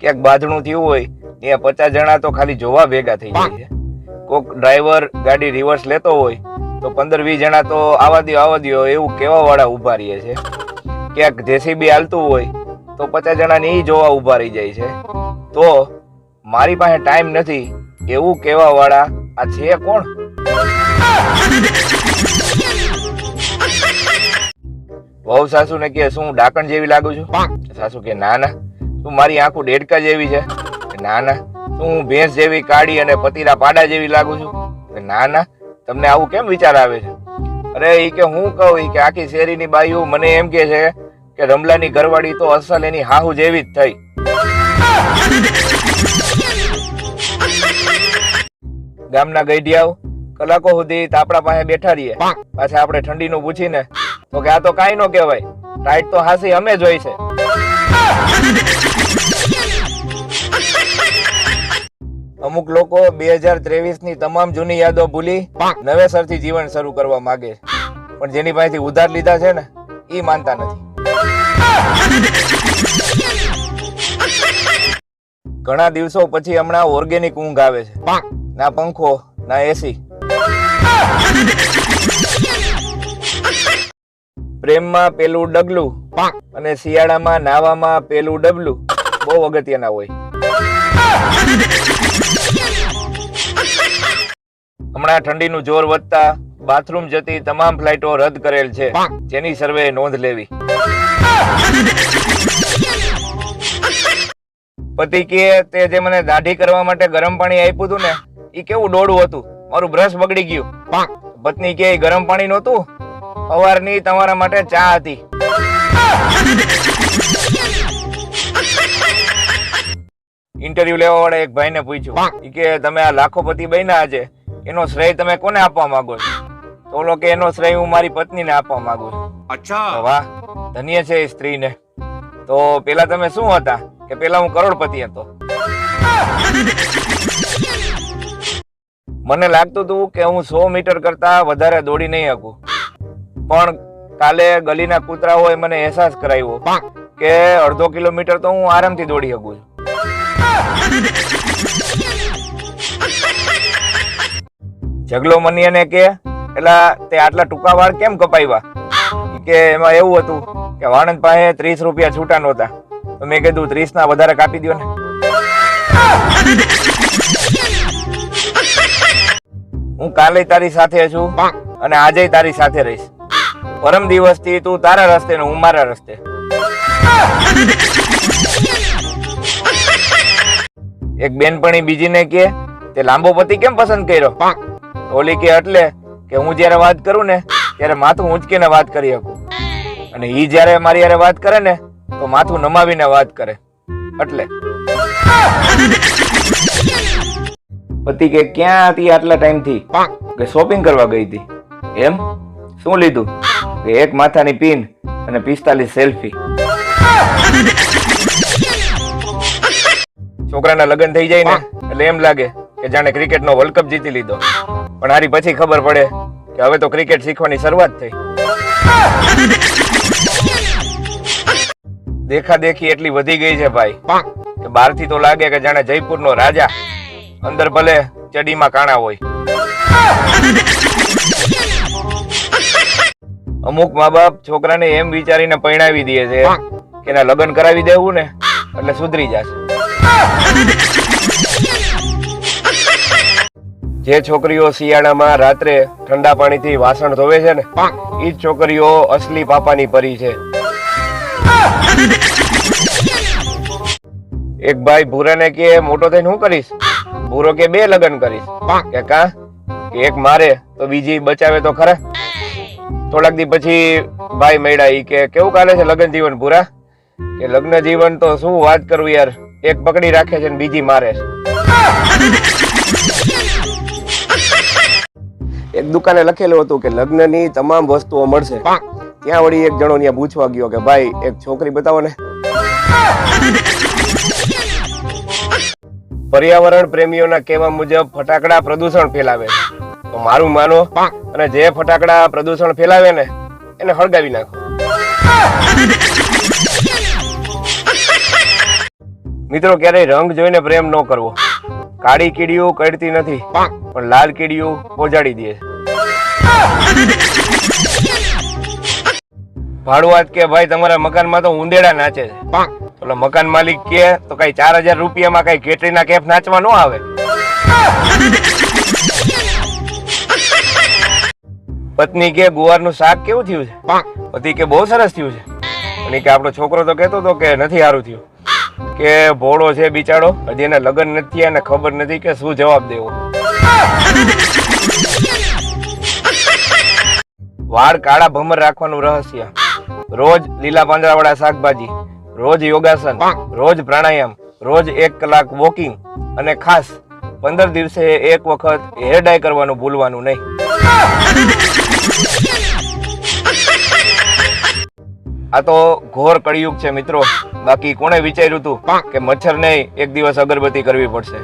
ક્યાંક બાંધણું થયું હોય, ત્યાં પચાસ જણા તો ખાલી જોવા ભેગા થઈ જાય છે. કોક ડ્રાઈવર ગાડી રિવર્સ લેતો હોય, તો પંદર વીસ જણા તો આવા દો આવા દો એવું કેવા વાળા ઊભા રહીએ છે. ક્યાંક જેસીબી હાલતું હોય, તો પચાસ જણાને એ જોવા ઊભા રહી જાય છે. તો મારી પાસે ટાઈમ નથી, એવું કેવા વાળા આ છે કોણ? વહુ સાસુ ને કે શું ડાકણ જેવી લાગુ છું? સાસુ કે ના ના. તું મારી આંખો ડેડકા જેવી છે? ના ના હું ભેંસ જેવી કાળી અને પતિરા પાડા જેવી લાગુ છું? ના ના તમને આવું કેમ વિચાર આવે છે? અરે એ કે હું કહું એ કે આખી શેરીની બાઈઓ મને એમ કે છે કે રમલાની ઘરવાળી તો અસલ એની હાહુ જેવી જ થઈ. ગામના ગઈઢિયાઓ કલાકો સુધી આપણા પાસે બેઠા રહીએ. પાછા આપણે ઠંડીનું પૂછીને, તો કે આ તો કાંઈ નો કહેવાય ટાઈટ તો હાસી અમે જ હોય છે. અમુક લોકો બે હજાર ત્રેવીસની તમામ જૂની યાદો ભૂલી નવેસરથી જીવન શરૂ કરવા માંગે છે. પણ જેની પાસેથી ઉધાર લીધા છે ને એ માનતા નથી. ઘણા દિવસો પછી હમણાં ઓર્ગેનિક ઊંઘ આવે છે. ના પંખો ના એસી પ્રેમમાં પેલું ડગલું અને શિયાળામાં નાવામાં પેલું ડબલું બહુ અગત્યના હોય. હમણાં ઠંડીનું જોર વધતા બાથરૂમ જતી તમામ ફ્લાઇટો રદ કરેલ છે. જેની સર્વે નોંધ લેવી. પતિ કે તે જે મને દાઢી કરવા માટે ગરમ પાણી આપ્યું હતું ને એ કેવું ડોડું હતું? મારું બ્રશ બગડી ગયું. પત્ની કે ગરમ પાણી નહોતું? સવારની તમારા માટે ચા હતી. ઇન્ટરવ્યુ લેવા વાળા એક ભાઈને પૂછ્યું. કે તમે આ લાખો પતિ બન્યા આજે. એનો શ્રેય તમે કોને આપવા માંગો છો? તો ઓલો કે એનો શ્રેય હું મારી પત્નીને આપવા માંગુ છું. અચ્છા. વાહ ધન્ય છે એ સ્ત્રીને. તો પેલા તમે શું હતા? કે પેલા હું કરોડપતિ હતો. મને લાગતું હતું કે હું સો મીટર કરતા વધારે દોડી નહીં શકું. પણ કાલે ગલીના કૂતરાઓએ મને અહેસાસ કરાવ્યો કે અડધો કિલોમીટર તો હું આરામથી દોડી શકું છું. જગલો એને કે એટલા તે આટલા ટૂંકા વાળ કેમ કપાવ્યા કે એમાં એવું હતું કે વાણંદ પાસે ત્રીસ રૂપિયા છૂટા નહોતા. તો મેં કીધું, ત્રીસ ના વધારે કાપી દો ને. હું કાલે તારી સાથે છું અને આજે તારી સાથે રહીશ. પરમ દિવસથી તું તારા રસ્તે ને હું મારા રસ્તે. એક બેનપણી બીજીને કે, તે લાંબો પતિ કેમ પસંદ કર્યો? ઓલી કે એટલે કે હું જ્યારે વાત કરું ને, ત્યારે માથું ઊંચકીને વાત કરી શકું. અને ઈ જ્યારે મારી યારે વાત કરે ને, તો માથું નમાવીને વાત કરે. એટલે. પતિ કે ક્યાં હતી આટલા ટાઈમથી? કે શોપિંગ કરવા ગઈ હતી? એમ? શું લીધું? કે એક માથાની પિન અને પિસ્તાલીસ સેલ્ફી છોકરાના લગ્ન થઈ જાય ને, એટલે એમ લાગે કે જાણે ક્રિકેટ નો વર્લ્ડ કપ જીતી લીધો. પણ હારી પછી ખબર પડે કે હવે તો ક્રિકેટ શીખવાની શરૂઆત થઈ. દેખા દેખી એટલી વધી ગઈ છે ભાઈ, કે બહારથી તો લાગે કે જાણે જયપુરનો રાજા, અંદર ભલે ચડીમાં કાણા હોય. અમુક મા બાપ છોકરાને એમ વિચારીને પરણાવી દે છે કે એના લગ્ન કરાવી દેવું ને, એટલે સુધરી જશે. જે છોકરીઓ શિયાળામાં રાત્રે ઠંડા પાણીથી વાસણ ધોવે છે ને એ જ છોકરીઓ અસલી પાપાની પરી છે. એક ભાઈ ભૂરાને કે મોટો થઈને શું કરીશ? ભૂરો કે બે લગ્ન કરીશ. કે કા? એક મારે તો બીજી બચાવે તો ખરા? થોડાક દી પછી ભાઈ મળ્યા ઈ કે કેવું કાલે છે લગ્ન જીવન પૂરા કે લગ્ન જીવન તો શું વાત કરું યાર એક પકડી રાખે છે ને બીજી મારે છે. એક દુકાને લખેલું હતું કે લગ્નની તમામ વસ્તુઓ મળશે. ત્યાં વળી એક જણો ત્યાં પૂછવા ગયો કે ભાઈ એક છોકરી બતાવો ને. પર્યાવરણ પ્રેમીઓના કહેવા મુજબ ફટાકડા પ્રદૂષણ ફેલાવે તો મારું માનો અને જે ફટાકડા પ્રદૂષણ ફેલાવે ને એને હળગાવી નાખો. મિત્રો ક્યારેય રંગ જોઈને પ્રેમ ન કરવો. કાળી કીડીઓ કડતી નથી. પણ લાલ કીડીઓ પોજાડી દે ભાડુઆત કે ભાઈ તમારા મકાનમાં તો ઉંદેડા નાચે છે. એટલે મકાન માલિક કે તો કઈ ચાર હજાર રૂપિયામાં કઈ કેટરીના કેફ નાચવા ન આવે. પત્ની કે ગુવારનું શાક કેવું થયું છે? પતિ કે બહુ સરસ થયું છે. અને કે આપણો છોકરો તો કહેતો હતો કે નથી સારું થયું. કે ભોળો છે બિચારો? હજી એને લગ્ન નથી અને ખબર નથી કે શું જવાબ દેવો. વાળ કાળા ભમર રાખવાનું રહસ્ય. રોજ લીલા પાંદડાવાળા શાકભાજી, રોજ યોગાસન, રોજ પ્રાણાયામ, રોજ એક કલાક વોકિંગ અને ખાસ પંદર દિવસે એક વખત હેર ડાય કરવાનું ભૂલવાનું નહીં. આ તો ઘોર કળિયુગ છે મિત્રો. બાકી કોણે વિચાર્યું હતું કે મચ્છર નહીં એક દિવસ અગરબત્તી કરવી પડશે?